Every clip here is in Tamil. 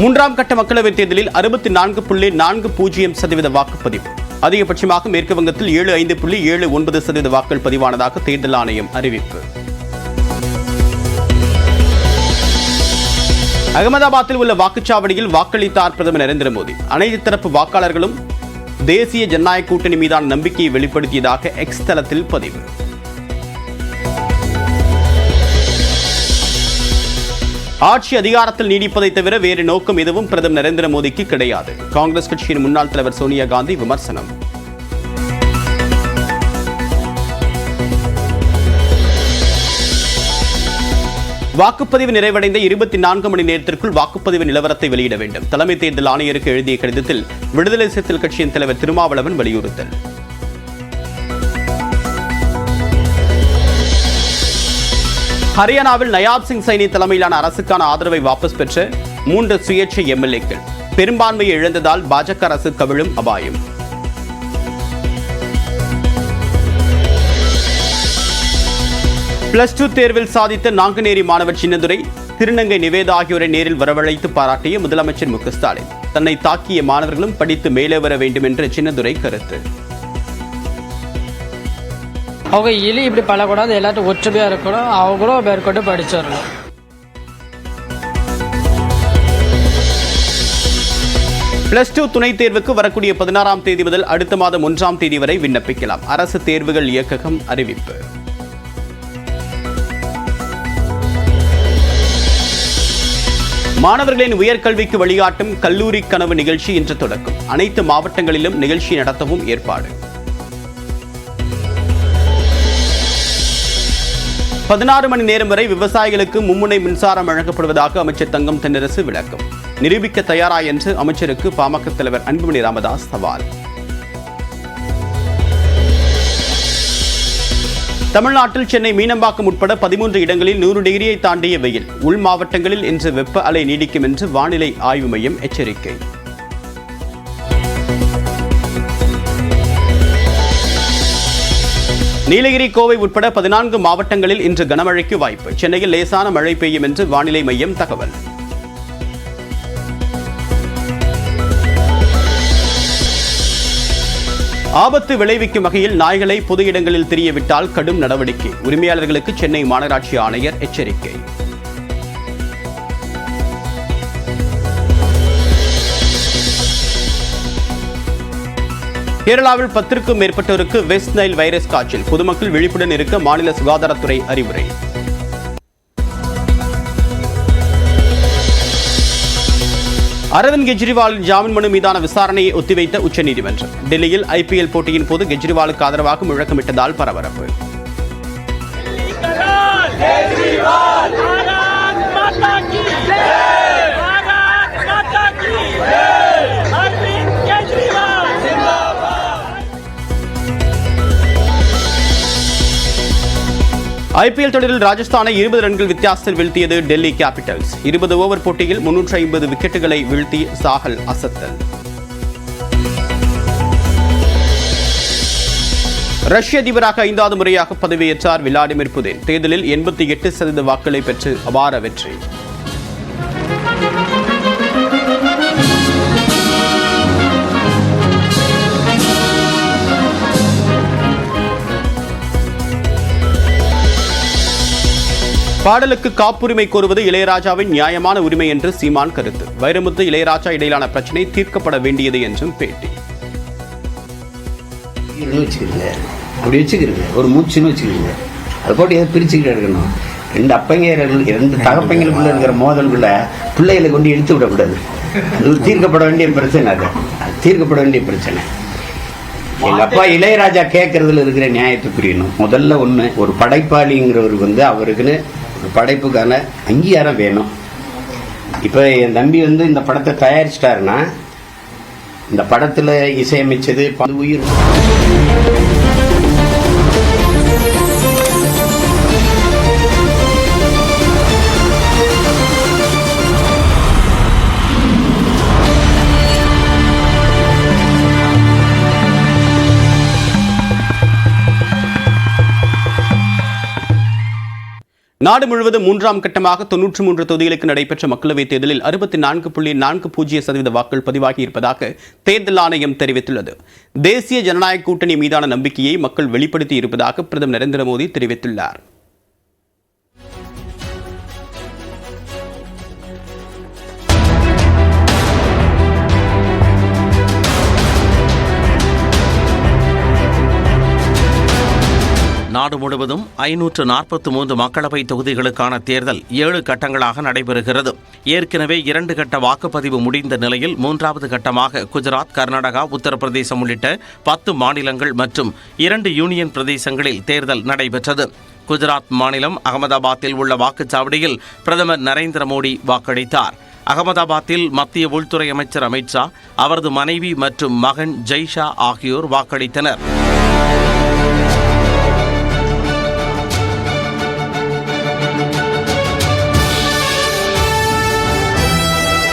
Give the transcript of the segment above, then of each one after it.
மூன்றாம் கட்ட மக்களவைத் தேர்தலில் அறுபத்தி நான்கு புள்ளி நான்கு பூஜ்ஜியம் சதவீத வாக்குப்பதிவு. அதிகபட்சமாக மேற்கு வங்கத்தில் ஏழு ஐந்து புள்ளி ஏழு ஒன்பது சதவீத வாக்குகள் பதிவானதாக தேர்தல் ஆணையம் அறிவிப்பு. அகமதாபாத்தில் உள்ள வாக்குச்சாவடியில் வாக்களித்தார் பிரதமர் நரேந்திர மோடி. அனைத்து தரப்பு வாக்காளர்களும் தேசிய ஜனநாயக கூட்டணி மீதான நம்பிக்கையை வெளிப்படுத்தியதாக எக்ஸ் தளத்தில் பதிவு. ஆட்சி அதிகாரத்தில் நீடிப்பதை தவிர வேறு நோக்கம் எதுவும் பிரதமர் நரேந்திர மோடிக்கு கிடையாது. காங்கிரஸ் கட்சியின் முன்னாள் தலைவர் சோனியா காந்தி விமர்சனம். வாக்குப்பதிவு நிறைவடைந்த இருபத்தி நான்கு மணி நேரத்திற்குள் வாக்குப்பதிவு நிலவரத்தை வெளியிட வேண்டும். தலைமை தேர்தல் ஆணையருக்கு எழுதிய கடிதத்தில் விடுதலை சிறுத்தைகள் கட்சியின் தலைவர் திருமாவளவன் வலியுறுத்தல். ஹரியானாவில் நயாப் சிங் சைனி தலைமையிலான அரசுக்கான ஆதரவை வாபஸ் பெற்ற மூன்று சுயேட்சை எம்எல்ஏக்கள். பெரும்பான்மையை இழந்ததால் பாஜக அரசு கவிழும் அபாயம். பிளஸ் டூ தேர்வில் சாதித்த நாங்குநேரி மாணவர் சின்னதுரை திருநங்கை நிவேதா ஆகியோரை நேரில் வரவழைத்து பாராட்டிய முதலமைச்சர் மு க ஸ்டாலின். தன்னை தாக்கிய மாணவர்களும் படித்து மேலே வர வேண்டும் என்று சின்னதுரை கருத்து. அவங்க இலி இப்படி பழக்கூடாது எல்லாத்தையும் ஒற்றுமையாக இருக்கணும். அவங்களும் மேற்கொண்டு படிச்சிடணும் பிளஸ் டூ துணைத் தேர்வுக்கு வரக்கூடிய பதினாறாம் தேதி முதல் அடுத்த மாதம் ஒன்றாம் தேதி வரை விண்ணப்பிக்கலாம். அரசு தேர்வுகள் இயக்ககம் அறிவிப்பு. மாணவர்களின் உயர்கல்விக்கு வழிகாட்டும் கல்லூரி கனவு நிகழ்ச்சி இன்று தொடக்கம். அனைத்து மாவட்டங்களிலும் நிகழ்ச்சி நடத்தவும் ஏற்பாடு. பதினாறு மணி நேரம் வரை விவசாயிகளுக்கு மும்முனை மின்சாரம் வழங்கப்படுவதாக அமைச்சர் தங்கம் தென்னரசு விளக்கம். நிரூபிக்க தயாரா என்று அமைச்சருக்கு பாமக தலைவர் அன்புமணி ராமதாஸ் சவால். தமிழ்நாட்டில் சென்னை மீனம்பாக்கம் உட்பட பதிமூன்று இடங்களில் நூறு டிகிரியை தாண்டிய வெயில். உள் மாவட்டங்களில் இன்று வெப்ப அலை நீடிக்கும் என்று வானிலை ஆய்வு மையம் எச்சரிக்கை. நீலகிரி கோவை உட்பட பதினான்கு மாவட்டங்களில் இன்று கனமழைக்கு வாய்ப்பு. சென்னையில் லேசான மழை பெய்யும் என்று வானிலை மையம் தகவல். ஆபத்து விளைவிக்கும் வகையில் நாய்களை பொது இடங்களில் தெரியவிட்டால் கடும் நடவடிக்கை. உரிமையாளர்களுக்கு சென்னை மாநகராட்சி ஆணையர் எச்சரிக்கை. கேரளாவில் பத்திற்கும் மேற்பட்டோருக்கு வெஸ்ட் நைல் வைரஸ் காய்ச்சல். பொதுமக்கள் விழிப்புடன் இருக்க மாநில சுகாதாரத்துறை அறிவுரை. அரவிந்த் கெஜ்ரிவாலின் ஜாமீன் மனு மீதான விசாரணையை ஒத்திவைத்த உச்சநீதிமன்றம். டெல்லியில் ஐபிஎல் போட்டியின் போது கெஜ்ரிவாலுக்கு ஆதரவாக முழக்கமிட்டதால் பரபரப்பு. கெஜ்ரிவால் ஐபிஎல் தொடரில் ராஜஸ்தானை இருபது ரன்கள் வித்தியாசத்தில் வீழ்த்தியது டெல்லி கேபிட்டல்ஸ். இருபது ஓவர் போட்டியில் முன்னூற்றி ஐம்பது விக்கெட்டுகளை வீழ்த்தி சாகல் அசத்தல் ரஷ்ய அதிபராக ஐந்தாவது முறையாக பதவியேற்றார் விளாடிமிர் புதின். தேர்தலில் எண்பத்தி எட்டு சதவீத வாக்குகளை பெற்று அபார வெற்றி. பாடலுக்கு காப்புரிமை கோருவது இளையராஜாவின் நியாயமான உரிமை என்று சீமான் கருத்து. வைரமுத்து இளையராஜா இடையிலான பிரச்சினை தீர்க்கப்பட வேண்டியது என்றும் பேட்டி. அப்படி வச்சுக்கிறீங்க. ஒரு மூச்சுன்னு வச்சுக்கிறீங்க. அதை போட்டு எதை பிரிச்சுக்கிட்டு எடுக்கணும் ரெண்டு அப்பங்க ரெண்டு தகப்பங்களுக்குள்ள இருக்கிற மோதலுக்குள்ள பிள்ளைகளை கொண்டு இழுத்து விடக்கூடாது. அது தீர்க்கப்பட வேண்டிய பிரச்சனை அது. தீர்க்கப்பட வேண்டிய பிரச்சனை. எங்க அப்பா இளையராஜா கேட்கறதுல இருக்கிற நியாயத்தை புரியணும். முதல்ல ஒண்ணு ஒரு படைப்பாளிங்கிறவருக்கு வந்து அவருக்குன்னு படைப்புக்கான அங்கீகாரம் வேணும். இப்போ என் தம்பி வந்து இந்த படத்தை தயாரிச்சிட்டாருன்னா இந்த படத்தில் இசையமைச்சது பல உயிர். நாடு முழுவதும் மூன்றாம் கட்டமாக தொன்னூற்று மூன்று தொகுதிகளுக்கு நடைபெற்ற மக்களவைத் தேர்தலில் அறுபத்தி நான்கு புள்ளி நான்கு பூஜ்ஜிய சதவீத வாக்குகள் பதிவாகி இருப்பதாக தேர்தல் ஆணையம் தெரிவித்துள்ளது. தேசிய ஜனநாயக கூட்டணி மீதான நம்பிக்கையை மக்கள் வெளிப்படுத்தி இருப்பதாக பிரதமர் நரேந்திர மோடி தெரிவித்துள்ளார். நாடு முழுவதும் ஐநூற்று நாற்பத்தி மூன்று மக்களவை தொகுதிகளுக்கான தேர்தல் ஏழு கட்டங்களாக நடைபெறுகிறது. ஏற்கனவே இரண்டு கட்ட வாக்குப்பதிவு முடிந்த நிலையில் மூன்றாவது கட்டமாக குஜராத் கர்நாடகா உத்தரப்பிரதேசம் உள்ளிட்ட பத்து மாநிலங்கள் மற்றும் இரண்டு யூனியன் பிரதேசங்களில் தேர்தல் நடைபெற்றது. குஜராத் மாநிலம் அகமதாபாத்தில் உள்ள வாக்குச்சாவடியில் பிரதமர் நரேந்திர மோடி வாக்களித்தார். அகமதாபாத்தில் மத்திய உள்துறை அமைச்சர் அமித்ஷா அவரது மனைவி மற்றும் மகன் ஜெய்ஷா ஆகியோர் வாக்களித்தனர்.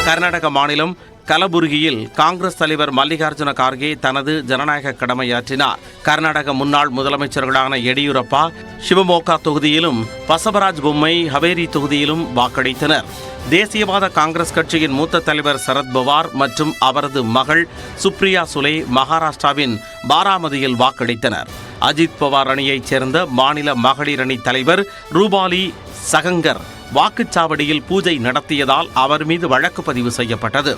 கர்நாடக மாநிலம் கலபுர்கியில் காங்கிரஸ் தலைவர் மல்லிகார்ஜுன கார்கே தனது ஜனநாயக கடமையாற்றினார். கர்நாடக முன்னாள் முதலமைச்சர்களான எடியூரப்பா சிவமோகா தொகுதியிலும் பசவராஜ் பொம்மை ஹவேரி தொகுதியிலும் வாக்களித்தனர். தேசியவாத காங்கிரஸ் கட்சியின் மூத்த தலைவர் சரத்பவார் மற்றும் அவரது மகள் சுப்ரியா சுலே மகாராஷ்டிராவின் பாராமதியில் வாக்களித்தனர். அஜித் பவார் அணியைச் சேர்ந்த மாநில மகளிர் அணி தலைவர் ரூபாலி சகங்கர் வாக்குச்சாவடியில் பூஜை நடத்தியதால் அவர் மீது வழக்கு பதிவு செய்யப்பட்டது.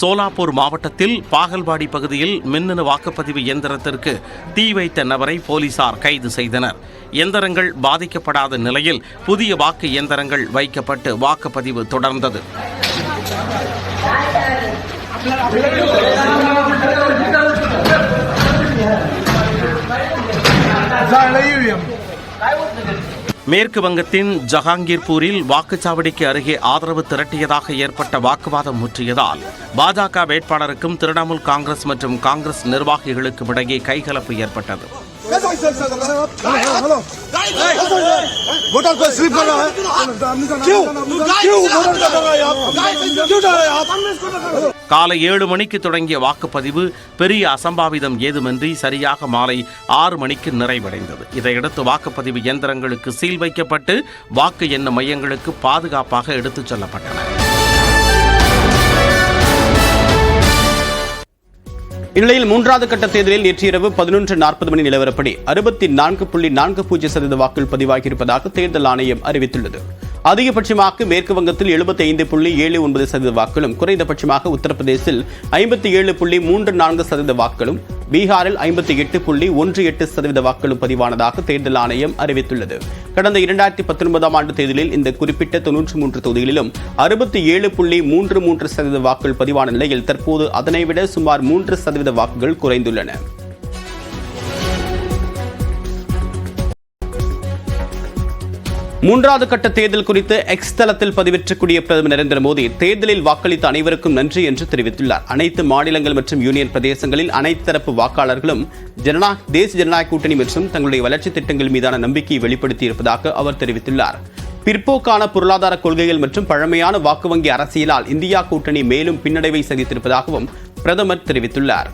சோலாப்பூர் மாவட்டத்தில் பாகல்வாடி பகுதியில் மின்னணு வாக்குப்பதிவு இயந்திரத்திற்கு தீ வைத்த நபரை போலீசார் கைது செய்தனர். இயந்திரங்கள் பாதிக்கப்படாத நிலையில் புதிய வாக்கு இயந்திரங்கள் வைக்கப்பட்டு வாக்குப்பதிவு தொடர்ந்தது. மேற்கு வங்கத்தின் ஜஹாங்கீர்பூரில் வாக்குச்சாவடிக்கு அருகே ஆதரவு திரட்டியதாக ஏற்பட்ட வாக்குவாதம் முற்றியதால் பாஜக வேட்பாளருக்கும் திரிணாமுல் காங்கிரஸ் மற்றும் காங்கிரஸ் நிர்வாகிகளுக்கும் இடையே கைகலப்பு ஏற்பட்டது. वोटर को स्लिप कर रहा है क्यों क्यों वोटर कर रहा है आप क्यों डाल रहे हैं आप காலை ஏழு மணிக்கு தொடங்கிய வாக்குப்பதிவு பெரிய அசம்பாவிதம் ஏதுமின்றி சரியாக மாலை ஆறு மணிக்கு நிறைவடைந்தது இதையடுத்து வாக்குப்பதிவு இயந்திரங்களுக்கு சீல் வைக்கப்பட்டு வாக்கு எண்ணும் மையங்களுக்கு பாதுகாப்பாக எடுத்துச் செல்லப்பட்டன இந்நிலையில் மூன்றாவது கட்ட தேர்தலில் நேற்று இரவு பதினொன்று நாற்பது மணி நிலவரப்படி அறுபத்தி நான்கு புள்ளி நான்கு பூஜ்ஜிய சதவீத வாக்குகள் பதிவாகியிருப்பதாக தேர்தல் ஆணையம் அறிவித்துள்ளது. அதிகபட்சமாக மேற்கு வங்கத்தில் எழுபத்தி ஐந்து புள்ளி ஏழு ஒன்பது சதவீத வாக்குகளும் குறைந்தபட்சமாக உத்தரப்பிரதேசில் ஐம்பத்தி ஏழு புள்ளி மூன்று நான்கு சதவீத வாக்குகளும் பீகாரில் ஐம்பத்தி எட்டு புள்ளி ஒன்று எட்டு சதவீத வாக்குகளும் பதிவானதாக தேர்தல் ஆணையம் அறிவித்துள்ளது. கடந்த இரண்டாயிரத்தி பத்தொன்பதாம் ஆண்டு தேர்தலில் இந்த குறிப்பிட்ட தொன்னூற்றி மூன்று தொகுதிகளிலும் அறுபத்தி ஏழு புள்ளி மூன்று மூன்று சதவீத வாக்குகள் பதிவான நிலையில் தற்போது அதனை விட சுமார் மூன்று சதவீத வாக்குகள் குறைந்துள்ளன. மூன்றாவது கட்ட தேர்தல் குறித்து எக்ஸ் தளத்தில் பதிவிற்றக்கூடிய பிரதமர் நரேந்திர மோடி தேர்தலில் வாக்களித்த அனைவருக்கும் நன்றி என்று தெரிவித்துள்ளார். அனைத்து மாநிலங்கள் மற்றும் யூனியன் பிரதேசங்களில் அனைத்து தரப்பு வாக்காளர்களும் ஜனநாயக தேசிய ஜனநாயக கூட்டணி மற்றும் தங்களுடைய வளர்ச்சி திட்டங்கள் மீதான நம்பிக்கையை வெளிப்படுத்தி இருப்பதாக அவர் தெரிவித்துள்ளார். பிற்போக்கான பொருளாதார கொள்கைகள் மற்றும் பழமையான வாக்கு வங்கி அரசியலால் இந்தியா கூட்டணி மேலும் பின்னடைவை சந்தித்திருப்பதாகவும் பிரதமர் தெரிவித்துள்ளார்.